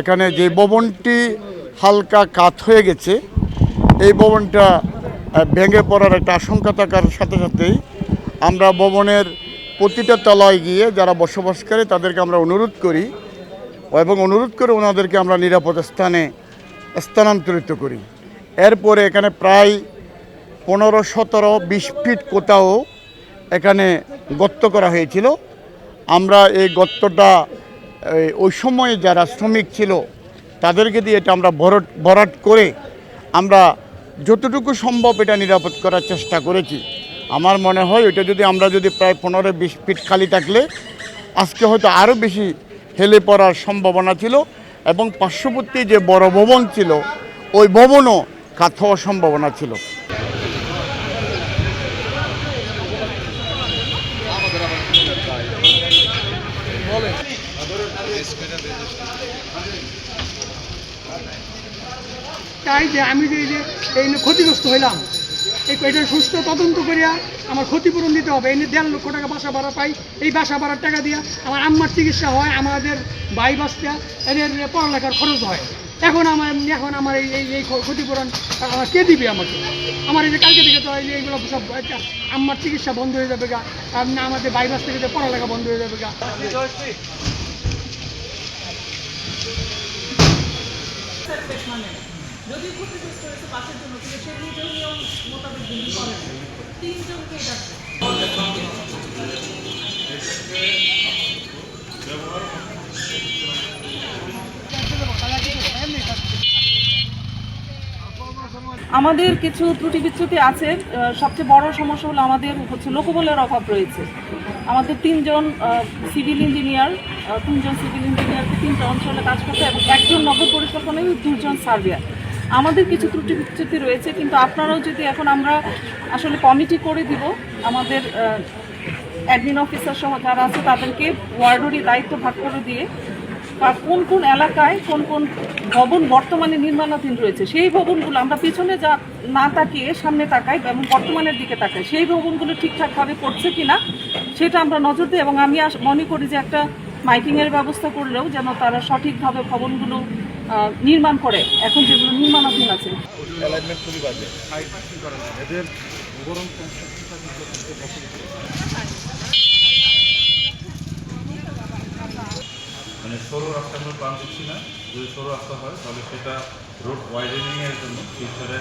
এখানে যে ভবনটি হালকা কাত হয়ে গেছে, এই ভবনটা ভেঙে পড়ার একটা আশঙ্কা থাকার সাথে সাথেই আমরা ভবনের প্রতিটা তলায় গিয়ে যারা বসবাস করে তাদেরকে আমরা অনুরোধ করি এবং অনুরোধ করে ওনাদেরকে আমরা নিরাপদ স্থানে স্থানান্তরিত করি। এরপরে এখানে প্রায় পনেরো, সতেরো, বিশ ফিট কোথাও এখানে গর্ত করা হয়েছিল। আমরা এই গর্তটা ওই সময়ে যারা শ্রমিক ছিল, তাদেরকে দিয়ে এটা আমরা ভরট, ভরাট করে আমরা যতটুকু সম্ভব এটা নিরাপদ করার চেষ্টা করেছি। আমার মনে হয় এটা যদি আমরা যদি প্রায় পনেরো, বিশ ফিট খালি থাকলে, আজকে হয়তো আরও বেশি হেলে পড়ার সম্ভাবনা ছিল এবং পার্শ্ববর্তী যে বড় ভবন ছিল, ওই ভবনও কাত হওয়ার সম্ভাবনা ছিল। চাই যে আমি যে এই ক্ষতিগ্রস্ত হইলাম এটা সুস্থ তদন্ত করিয়া আমার ক্ষতিপূরণ দিতে হবে। এই নিয়ে দেড় লক্ষ টাকা বাসা ভাড়া পাই, এই বাসা ভাড়ার টাকা দিয়া আমার আম্মার চিকিৎসা হয়, আমাদের ভাই বাচ্চা, এদের পড়ালেখার খরচ হয়। এখন আমার এখন আমার এই এই ক্ষতিপূরণ আমার কে দিবে আমাকে? আমার এই যে কালকে থেকে তো এইগুলো সব একটা আম্মার চিকিৎসা বন্ধ হয়ে যাবে গা আমাদের ভাই বাস থেকে পড়ালেখা বন্ধ হয়ে যাবে গা। যদি ক্ষতিগ্রস্ত হয়েছে পাশের জন্য কিন্তু সে নিজেও নিয়ম মোতাবেক বিল করেন তিনজনকে এটা আমাদের কিছু ত্রুটি বিচ্যুতি আছে সবচেয়ে বড় সমস্যা হলো আমাদের হচ্ছে লোকবলের অভাব রয়েছে। আমাদের তিনজন সিভিল ইঞ্জিনিয়ার তিনজন সিভিল ইঞ্জিনিয়ার তিনটা অঞ্চলে কাজ করতে এবং একজন নগর পরিকল্পনায় দুজন সার্ভিয়ার। আমাদের কিছু ত্রুটি বিচ্যুতি রয়েছে, কিন্তু আপনারাও যদি এখন আমরা আসলে কমিটি করে দিব, আমাদের অ্যাডমিন অফিসার সহ যারা আছে তাদেরকে ওয়ার্ডেরই দায়িত্ব ভাগ করে দিয়ে বা কোন কোন এলাকায় কোন কোন ভবন বর্তমানে নির্মাণাধীন রয়েছে? সেই ভবনগুলো আমরা পিছনে যা না তাকিয়ে সামনে তাকাই এবং বর্তমানের দিকে তাকাই, সেই ভবনগুলো ঠিকঠাকভাবে করছে কিনা সেটা আমরা নজর দিই এবং আমি মনে করি যে একটা মাইকিংয়ের ব্যবস্থা করলেও যেন তারা সঠিকভাবে ভবনগুলো নির্মাণ করে। এখন যেগুলো নির্মাণাধীন আছে। মানে সরু রাস্তা আমরা প্ল্যান দিচ্ছি না যদি সরু রাস্তা হয়, তাহলে সেটা রোড ওয়াইডেনিংয়ের জন্য ফিউচারে।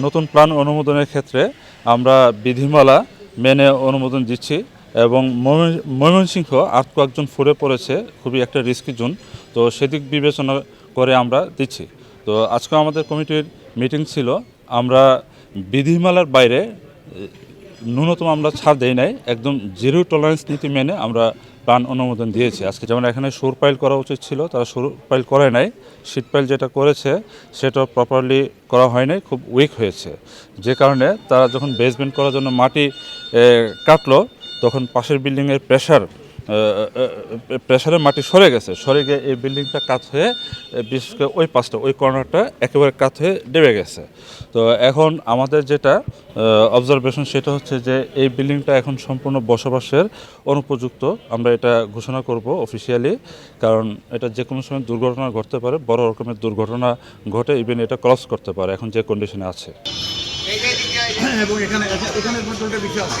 নতুন প্ল্যান অনুমোদনের ক্ষেত্রে আমরা বিধিমালা মেনে অনুমোদন দিচ্ছি এবং ময়মন- ময়মনসিংহ আট কয়েকজন ফুরে পড়েছে, খুবই একটা রিস্কি জোন তো সেদিক বিবেচনা করে আমরা দিচ্ছি। তো আজকে আমাদের কমিটির মিটিং ছিল, আমরা বিধিমালার বাইরে ন্যূনতম আমরা ছাড় দেই নাই, একদম জিরো টলারেন্স নীতি মেনে আমরা প্রাণ অনুমোদন দিয়েছি। আজকে যেমন এখানে সুর পাইল করা উচিত ছিল, তারা সুর পাইল করে নাই। শীত পাইল যেটা করেছে, সেটা প্রপারলি করা হয় নাই খুব উইক হয়েছে। যে কারণে তারা যখন বেসমেন্ট করার জন্য মাটি কাটলো, তখন পাশের বিল্ডিংয়ের প্রেশার প্রেশারে মাটি সরে গেছে। সরে গিয়ে এই বিল্ডিংটা কাত হয়ে বিশেষ করে ওই পাশটা, ওই কর্নারটা একেবারে কাত হয়ে ডেবে গেছে। তো এখন আমাদের যেটা অবজারভেশন সেটা হচ্ছে যে এই বিল্ডিংটা এখন সম্পূর্ণ বসবাসের অনুপযুক্ত। আমরা এটা ঘোষণা করব অফিসিয়ালি কারণ এটা যে কোনো সময় দুর্ঘটনা ঘটতে পারে, বড় রকমের দুর্ঘটনা ঘটে ইভেন এটা ক্রস করতে পারে, এখন যে কন্ডিশনে আছে। এবং এখানে এখানে বিষয় আছে?